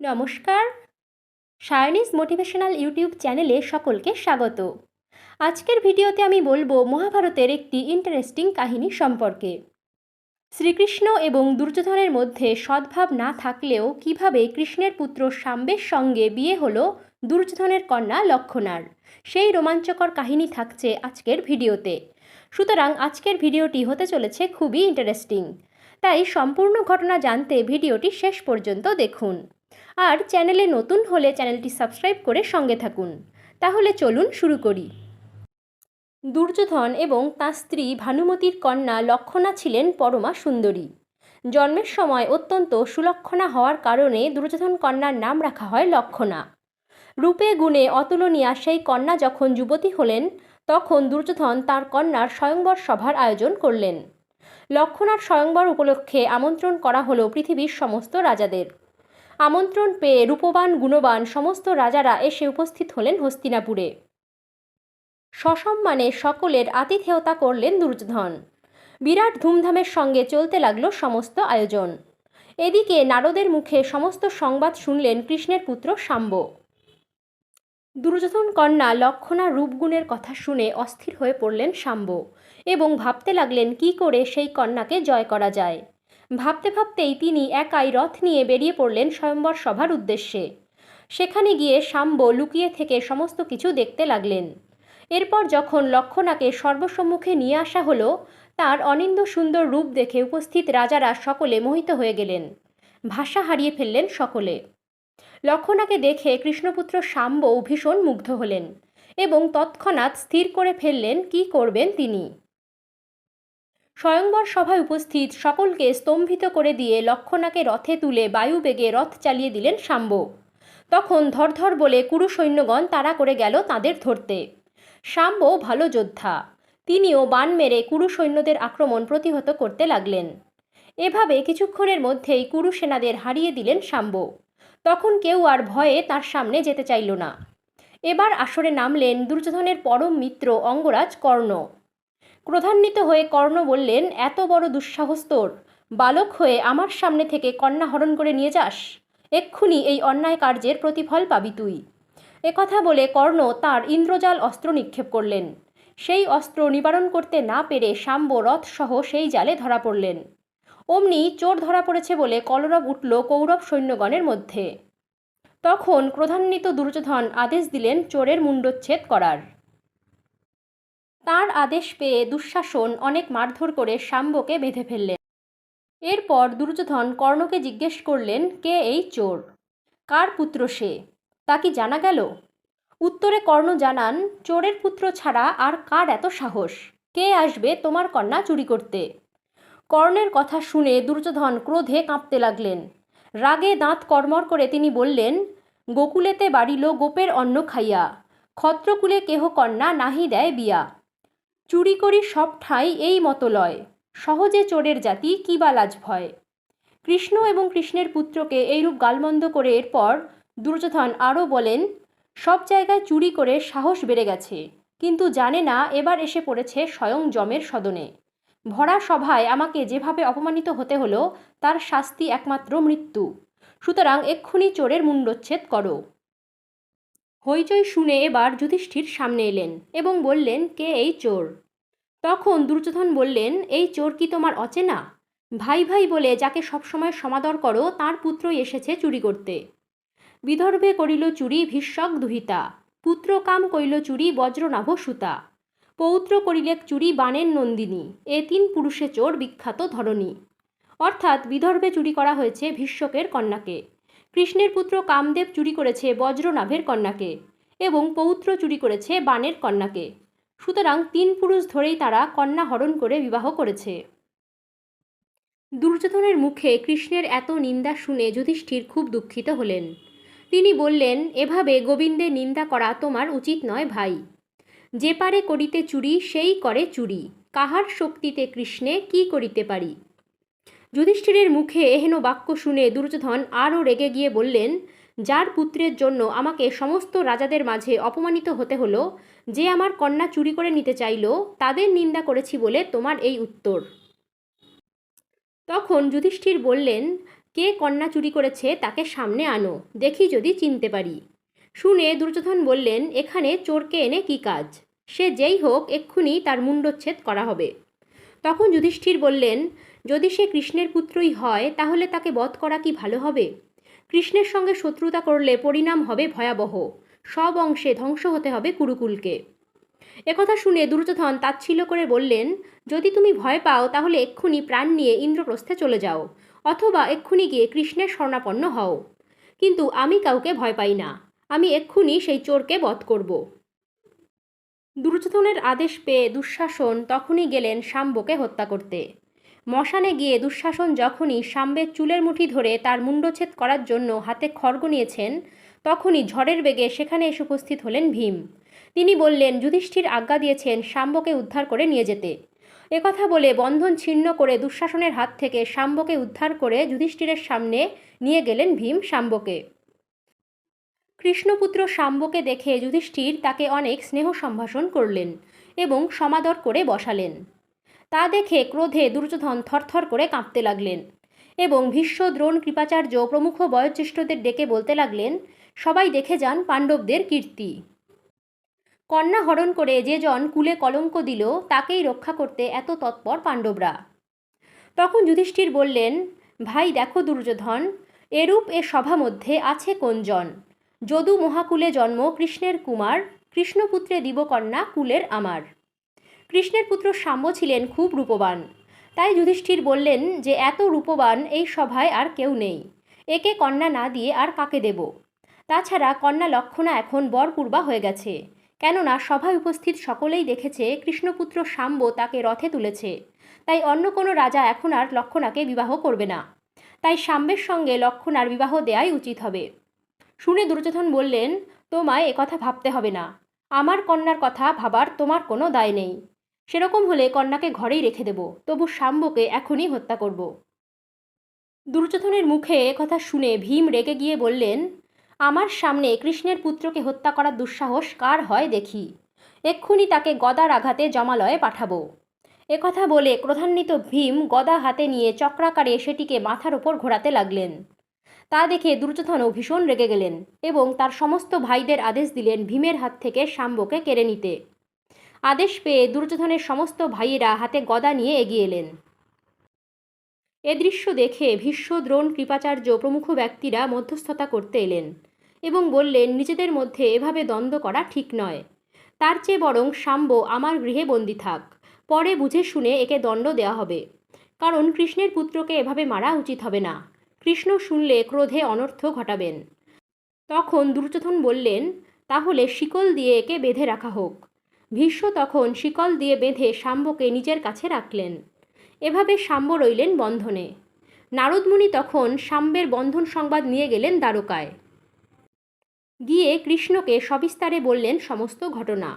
নমস্কার। সায়নিস motivational YouTube চ্যানেলে সকলকে স্বাগত। আজকের ভিডিওতে আমি বলব মহাভারতের একটি ইন্টারেস্টিং কাহিনী সম্পর্কে। শ্রীকৃষ্ণ এবং দুর্যোধনের মধ্যে সদ্ভাব না থাকলেও কীভাবে কৃষ্ণের পুত্র সাম্বের সঙ্গে বিয়ে হলো দুর্যোধনের কন্যা লক্ষণার, সেই রোমাঞ্চকর কাহিনী থাকছে আজকের ভিডিওতে। সুতরাং আজকের ভিডিওটি হতে চলেছে খুবই ইন্টারেস্টিং তাই সম্পূর্ণ ঘটনা জানতে ভিডিওটি শেষ পর্যন্ত দেখুন। আর চ্যানেলে নতুন হলে চ্যানেলটি সাবস্ক্রাইব করে সঙ্গে থাকুন। তাহলে চলুন শুরু করি। দুর্যোধন এবং তাঁর স্ত্রী ভানুমতির কন্যা লক্ষণা ছিলেন পরমা সুন্দরী। জন্মের সময় অত্যন্ত সুলক্ষণা হওয়ার কারণে দুর্যোধন কন্যার নাম রাখা হয় লক্ষণা। রূপে গুণে অতুলনীয়া সেই কন্যা যখন যুবতী হলেন, তখন দুর্যোধন তার কন্যার স্বয়ংবর সভার আয়োজন করলেন। লক্ষণার স্বয়ংবর উপলক্ষে আমন্ত্রণ করা হলো পৃথিবীর সমস্ত রাজাদের। আমন্ত্রণ পেয়ে রূপবান, গুণবান সমস্ত রাজারা এসে উপস্থিত হলেন হস্তিনাপুরে। সসম্মানে সকলের আতিথেয়তা করলেন দুর্যোধন। বিরাট ধুমধামের সঙ্গে চলতে লাগল সমস্ত আয়োজন। এদিকে নারদের মুখে সমস্ত সংবাদ শুনলেন কৃষ্ণের পুত্র শাম্ব। দুর্যোধন কন্যা লক্ষণা রূপগুণের কথা শুনে অস্থির হয়ে পড়লেন শাম্ব এবং ভাবতে লাগলেন, কি করে সেই কন্যাকে জয় করা যায়? ভাবতে ভাবতেই তিনি একাই রথ নিয়ে বেরিয়ে পড়লেন স্বয়ম্বর সভার উদ্দেশ্যে। সেখানে গিয়ে শাম্ব লুকিয়ে থেকে সমস্ত কিছু দেখতে লাগলেন। এরপর যখন লক্ষণাকে সর্বসম্মুখে নিয়ে আসা হলো, তার অনিন্দ সুন্দর রূপ দেখে উপস্থিত রাজারা সকলে মোহিত হয়ে গেলেন। ভাষা হারিয়ে ফেললেন সকলে। লক্ষণাকে দেখে কৃষ্ণপুত্র শাম্বও ভীষণ মুগ্ধ হলেন এবং তৎক্ষণাৎ স্থির করে ফেললেন, কি করবেন তিনি? স্বয়ংবর সভায় উপস্থিত সকলকে স্তম্ভিত করে দিয়ে লক্ষণাকে রথে তুলে বায়ুবেগে রথ চালিয়ে দিলেন শাম্ব। তখন ধরধর বলে কুরু সৈন্যগণ তাড়া করে গেল তাদের ধরতে। শাম্ব ভালো যোদ্ধা। তিনিও বান মেরে কুরু সৈন্যদের আক্রমণ প্রতিহত করতে লাগলেন। এভাবে কিছুক্ষণের মধ্যেই কুরু সেনাদের হারিয়ে দিলেন শাম্ব। তখন কেউ আর ভয়ে তার সামনে যেতে চাইল না। এবার আসরে নামলেন দুর্যোধনের পরম মিত্র অঙ্গরাজ কর্ণ। ক্রোধান্বিত হয়ে কর্ণ বললেন, এত বড় দুঃসাহস তোর। বালক হয়ে আমার সামনে থেকে কন্যা হরণ করে নিয়ে যাস। এক্ষুনি এই অন্যায় কার্যের প্রতিফল পাবি তুই। একথা বলে কর্ণ তার ইন্দ্রজাল অস্ত্র নিক্ষেপ করলেন। সেই অস্ত্র নিবারণ করতে না পেরে শাম্ব রথসহ সেই জালে ধরা পড়লেন। অমনি চোর ধরা পড়েছে বলে কলরব উঠল কৌরব সৈন্যগণের মধ্যে। তখন ক্রোধান্বিত দুর্যোধন আদেশ দিলেন চোরের মুণ্ডচ্ছেদ করার। তার আদেশ পেয়ে দুঃশাসন অনেক মারধর করে শাম্বকে বেঁধে ফেললেন। এরপর দুর্যোধন কর্ণকে জিজ্ঞেস করলেন, কে এই চোর? কার পুত্র সে? তা কি জানা গেল? উত্তরে কর্ণ জানান, চোরের পুত্র ছাড়া আর কার এত সাহস? কে আসবে তোমার কন্যা চুরি করতে? কর্ণের কথা শুনে দুর্যোধন ক্রোধে কাঁপতে লাগলেন। রাগে দাঁত কর্মর করে তিনি বললেন, গোকুলেতে বাড়িল গোপের অন্ন খাইয়া, ক্ষত্রকুলে কেহ কন্যা নাহি দেয় বিয়া। চুরি করি সব ঠাঁই এই মতো লয়, সহজে চোরের জাতি কি বা লাজ ভয়। কৃষ্ণ এবং কৃষ্ণের পুত্রকে এইরূপ গালমন্দ করে এরপর দুর্যোধন আরও বলেন, সব জায়গায় চুরি করে সাহস বেড়ে গেছে, কিন্তু জানে না এবার এসে পড়েছে স্বয়ং যমের সদনে। ভরা সভায় আমাকে যেভাবে অপমানিত হতে হলো, তার শাস্তি একমাত্র মৃত্যু। সুতরাং এক্ষুনি চোরের মুণ্ডচ্ছেদ করো। হইচই শুনে এবার যুধিষ্ঠির সামনে এলেন এবং বললেন, কে এই চোর? তখন দুর্যোধন বললেন, এই চোর কি তোমার অচেনা? ভাই ভাই বলে যাকে সবসময় সমাদর করো, তার পুত্রই এসেছে চুরি করতে। বিদর্ভে করিল চুরি ভীষ্মক দুহিতা পুত্র কাম করিল চুরি বজ্রনাভ সুতা। পৌত্র করিলেক চুরি বাণের নন্দিনী, এ তিন পুরুষে চোর বিখ্যাত ধরণী। অর্থাৎ বিদর্ভে চুরি করা হয়েছে ভীষ্মকের কন্যাকে। কৃষ্ণের পুত্র কামদেব চুরি করেছে বজ্রনাভের কন্যাকে এবং পৌত্র চুরি করেছে বাণের কন্যাকে। সুতরাং তিন পুরুষ ধরেই তারা কন্যা হরণ করে বিবাহ করেছে। দুর্যোধনের মুখে কৃষ্ণের এত নিন্দা শুনে যুধিষ্ঠির খুব দুঃখিত হলেন। তিনি বললেন, এভাবে গোবিন্দের নিন্দা করা তোমার উচিত নয় ভাই। যে পারে করিতে চুরি, সেই করে চুরি। কাহার শক্তিতে কৃষ্ণে কি করিতে পারি? যুধিষ্ঠিরের মুখে এহেন বাক্য শুনে দুর্যোধন আরও রেগে গিয়ে বললেন, যার পুত্রের জন্য আমাকে সমস্ত রাজাদের মাঝে অপমানিত হতে হলো, যে আমার কন্যা চুরি করে নিতে চাইল, তাদের নিন্দা করেছি বলে তোমার এই উত্তর। তখন যুধিষ্ঠির বললেন, কে কন্যা চুরি করেছে তাকে সামনে আনো, দেখি যদি চিনতে পারি। শুনে দুর্যোধন বললেন, এখানে চোরকে এনে কি কাজ? সে যেই হোক, এক্ষুনি তার মুণ্ডচ্ছেদ করা হবে। তখন যুধিষ্ঠির বললেন যদি সে কৃষ্ণের পুত্রই হয়, তাহলে তাকে বধ করা কি ভালো হবে? কৃষ্ণের সঙ্গে শত্রুতা করলে পরিণাম হবে ভয়াবহ। সব অংশে ধ্বংস হতে হবে কুরুকুলকে। একথা শুনে দুর্যোধন তাচ্ছিল্য করে বললেন, যদি তুমি ভয় পাও, তাহলে এক্ষুনি প্রাণ নিয়ে ইন্দ্রপ্রস্থে চলে যাও, অথবা এক্ষুনি গিয়ে কৃষ্ণের স্বর্ণাপন্ন হও। কিন্তু আমি কাউকে ভয় পাই না, আমি এক্ষুনি সেই চোরকে বধ করব। দুর্যোধনের আদেশ পেয়ে দুঃশাসন তখনই গেলেন শাম্বকে হত্যা করতে। মশানে গিয়ে দুঃশাসন যখনই শাম্বের চুলের মুঠি ধরে তার মুণ্ডচ্ছেদ করার জন্য হাতে খড়গ নিয়েছেন, তখনই ঝড়ের বেগে সেখানে এসে উপস্থিত হলেন ভীম। তিনি বললেন, যুধিষ্ঠির আজ্ঞা দিয়েছেন শাম্বকে উদ্ধার করে নিয়ে যেতে। একথা বলে বন্ধন ছিন্ন করে দুঃশাসনের হাত থেকে শাম্বকে উদ্ধার করে যুধিষ্ঠিরের সামনে নিয়ে গেলেন ভীম শাম্বকে কৃষ্ণপুত্র শাম্বকে দেখে যুধিষ্ঠির তাকে অনেক স্নেহ সম্ভাষণ করলেন এবং সমাদর করে বসালেন। তা দেখে ক্রোধে দুর্যোধন থরথর করে কাঁপতে লাগলেন এবং ভীষ্ম দ্রোণ কৃপাচার্য প্রমুখ বয়োজ্যেষ্ঠদের ডেকে বলতে লাগলেন, সবাই দেখে যান পাণ্ডবদের কীর্তি। কন্যা হরণ করে যে জন কুলে কলঙ্ক দিল, তাকেই রক্ষা করতে এত তৎপর পাণ্ডবরা। তখন যুধিষ্ঠির বললেন, ভাই, দেখো দুর্যোধন, এরূপ এ সভা মধ্যে আছে কোনজন যদু মহাকুলে জন্ম কৃষ্ণের কুমার, কৃষ্ণপুত্রে দিবকন্যা কুলের আমার। কৃষ্ণের পুত্র সাম্য ছিলেন খুব রূপবান। তাই যুধিষ্ঠির বললেন যে, এত রূপবান এই সভায় আর কেউ নেই। একে কন্যা না দিয়ে আর কাকে দেব? তাছাড়া কন্যা লক্ষণা এখন বরপূর্বা হয়ে গেছে। কেননা সভায় উপস্থিত সকলেই দেখেছে কৃষ্ণপুত্র সাম্ব তাকে রথে তুলেছে। তাই অন্য কোনো রাজা এখন আর লক্ষণাকে বিবাহ করবে না। তাই সাম্বের সঙ্গে লক্ষণার বিবাহ দেয়াই উচিত হবে। শুনে দুর্যোধন বললেন, তোমায় একথা ভাবতে হবে না। আমার কন্যার কথা ভাবার তোমার কোনো দায় নেই। সেরকম হলে কন্যাকে ঘরেই রেখে দেব, তবু শাম্বকে এখনই হত্যা করব। দুর্যোধনের মুখে কথা শুনে ভীম রেগে গিয়ে বললেন, আমার সামনে কৃষ্ণের পুত্রকে হত্যা করার দুঃসাহস কার হয় দেখি। এক্ষুনি তাকে গদার আঘাতে জমালয়ে পাঠাবো। একথা বলে ক্রধান্বিত ভীম গদা হাতে নিয়ে চক্রাকারে সেটিকে মাথার ওপর ঘোরাতে লাগলেন। তা দেখে দুর্যোধনও ভীষণ রেগে গেলেন এবং তার সমস্ত ভাইদের আদেশ দিলেন ভীমের হাত থেকে শাম্বকে কেড়ে নিতে। আদেশ পেয়ে দুর্যোধনের সমস্ত ভাইয়েরা হাতে গদা নিয়ে এগিয়ে এলেন। এ দৃশ্য দেখে ভীষ্ম, দ্রোণ, কৃপাচার্য প্রমুখ ব্যক্তিরা মধ্যস্থতা করতে এলেন এবং বললেন, নিজেদের মধ্যে এভাবে দ্বন্দ্ব করা ঠিক নয়। তার চেয়ে বরং সাম্ব আমার গৃহে বন্দি থাক। পরে বুঝে শুনে একে দণ্ড দেওয়া হবে। কারণ কৃষ্ণের পুত্রকে এভাবে মারা উচিত হবে না। কৃষ্ণ শুনলে ক্রোধে অনর্থ ঘটাবেন। তখন দুর্যোধন বললেন, তাহলে শিকল দিয়ে একে বেঁধে রাখা হোক। ভীষ্ম তখন শিকল দিয়ে বেঁধে শাম্বকে নিজের কাছে রাখলেন। এভাবে শাম্ব রইলেন বন্ধনে। নারদমুনি তখন শাম্বের বন্ধন সংবাদ নিয়ে গেলেন দ্বারকায়। গিয়ে কৃষ্ণকে সবিস্তারে বললেন সমস্ত ঘটনা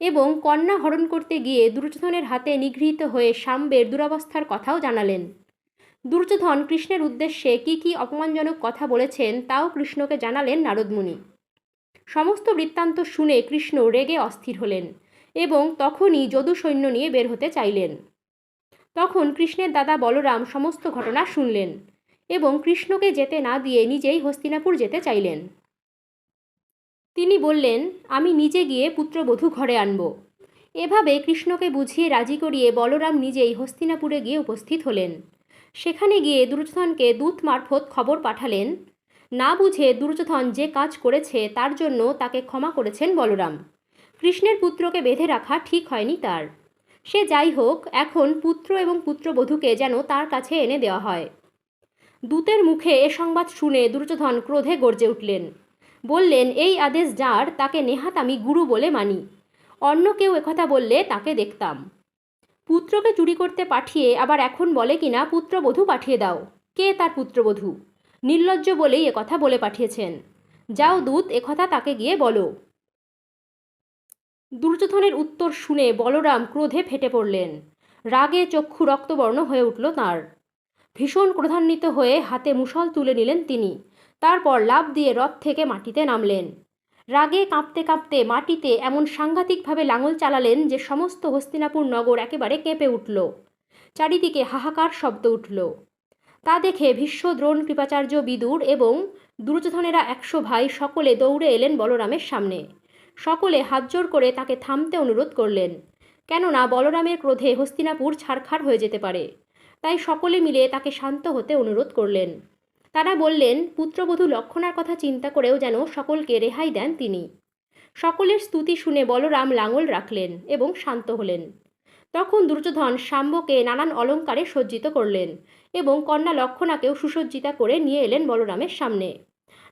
এবং কন্যা হরণ করতে গিয়ে দুর্যোধনের হাতে নিগৃহীত হয়ে শাম্বের দুরবস্থার কথাও জানালেন। দুর্যোধন কৃষ্ণের উদ্দেশ্যে কি কি অপমানজনক কথা বলেছেন তাও কৃষ্ণকে জানালেন নারদমুনি। সমস্ত বৃত্তান্ত শুনে কৃষ্ণ রেগে অস্থির হলেন। এবং তখনই যদু সৈন্য নিয়ে বের হতে চাইলেন। তখন কৃষ্ণের দাদা বলরাম সমস্ত ঘটনা শুনলেন এবং কৃষ্ণকে যেতে না দিয়ে নিজেই হস্তিনাপুর যেতে চাইলেন। তিনি বললেন, আমি নিজে গিয়ে পুত্রবধূ ঘরে আনব। এভাবে কৃষ্ণকে বুঝিয়ে রাজি করিয়ে বলরাম নিজেই হস্তিনাপুরে গিয়ে উপস্থিত হলেন। সেখানে গিয়ে দুর্যোধনকে দূত মারফত খবর পাঠালেন। না বুঝে দুর্যোধন যে কাজ করেছে তার জন্য তাকে ক্ষমা করেছেন বলরাম। কৃষ্ণের পুত্রকে বেঁধে রাখা ঠিক হয়নি তার। সে যাই হোক, এখন পুত্র এবং পুত্রবধূকে যেন তার কাছে এনে দেওয়া হয়। দূতের মুখে এ সংবাদ শুনে দুর্যোধন ক্রোধে গর্জে উঠলেন। বললেন, এই আদেশ যার, তাকে নেহাত আমি গুরু বলে মানি। অন্য কেউ একথা বললে তাকে দেখতাম। পুত্রকে চুরি করতে পাঠিয়ে আবার এখন বলে কিনা পুত্রবধূ পাঠিয়ে দাও। কে তার পুত্রবধূ? নির্লজ্জ বলেই কথা বলে পাঠিয়েছেন। যাও দূত একথা তাকে গিয়ে বলো। দুর্যোধনের উত্তর শুনে বলরাম ক্রোধে ফেটে পড়লেন। রাগে চক্ষু রক্তবর্ণ হয়ে উঠল তাঁর। ভীষণ ক্রোধান্বিত হয়ে হাতে মুসল তুলে নিলেন তিনি। তারপর লাভ দিয়ে রথ থেকে মাটিতে নামলেন। রাগে কাঁপতে কাঁপতে মাটিতে এমন সাংঘাতিকভাবে লাঙল চালালেন যে সমস্ত হস্তিনাপুর নগর একেবারে কেঁপে উঠল। চারিদিকে হাহাকার শব্দ উঠল। তা দেখে ভীষ্ম দ্রোণ কৃপাচার্য বিদুর এবং দুর্যোধনেরা একশো ভাই সকলে দৌড়ে এলেন বলরামের সামনে। সকলে হাতজোড় করে তাকে থামতে অনুরোধ করলেন। কেননা বলরামের ক্রোধে হস্তিনাপুর ছারখার হয়ে যেতে পারে। তাই সকলে মিলে তাকে শান্ত হতে অনুরোধ করলেন। তারা বললেন, পুত্রবধূ লক্ষণার কথা চিন্তা করেও যেন সকলকে রেহাই দেন তিনি। সকলের স্তুতি শুনে বলরাম লাঙল রাখলেন এবং শান্ত হলেন। তখন দুর্যোধন শাম্বকে নানান অলঙ্কারে সজ্জিত করলেন এবং কন্যা লক্ষণাকেও সুসজ্জিতা করে নিয়ে এলেন বলরামের সামনে।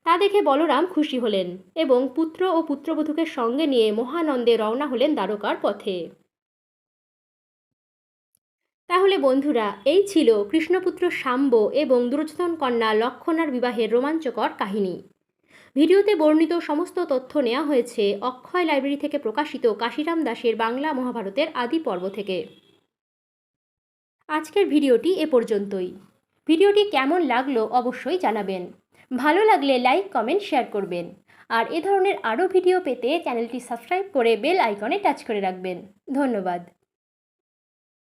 তা দেখে বলরাম খুশি হলেন এবং পুত্র ও পুত্রবধূকে সঙ্গে নিয়ে মহানন্দে রওনা হলেন দ্বারকার পথে। তাহলে বন্ধুরা, এই ছিল কৃষ্ণপুত্র শাম্ব এবং দুর্যোধন কন্যা লক্ষণার বিবাহের রোমাঞ্চকর কাহিনী। ভিডিওতে বর্ণিত সমস্ত তথ্য নেওয়া হয়েছে অক্ষয় লাইব্রেরি থেকে প্রকাশিত কাশিরাম দাসের বাংলা মহাভারতের আদি পর্ব থেকে। আজকের ভিডিওটি এ পর্যন্তই। ভিডিওটি কেমন লাগল অবশ্যই জানাবেন। ভালো লাগলে লাইক, কমেন্ট, শেয়ার করবেন। আর এ ধরনের আরও ভিডিও পেতে চ্যানেলটি সাবস্ক্রাইব করে বেল আইকনে টাচ করে রাখবেন। ধন্যবাদ।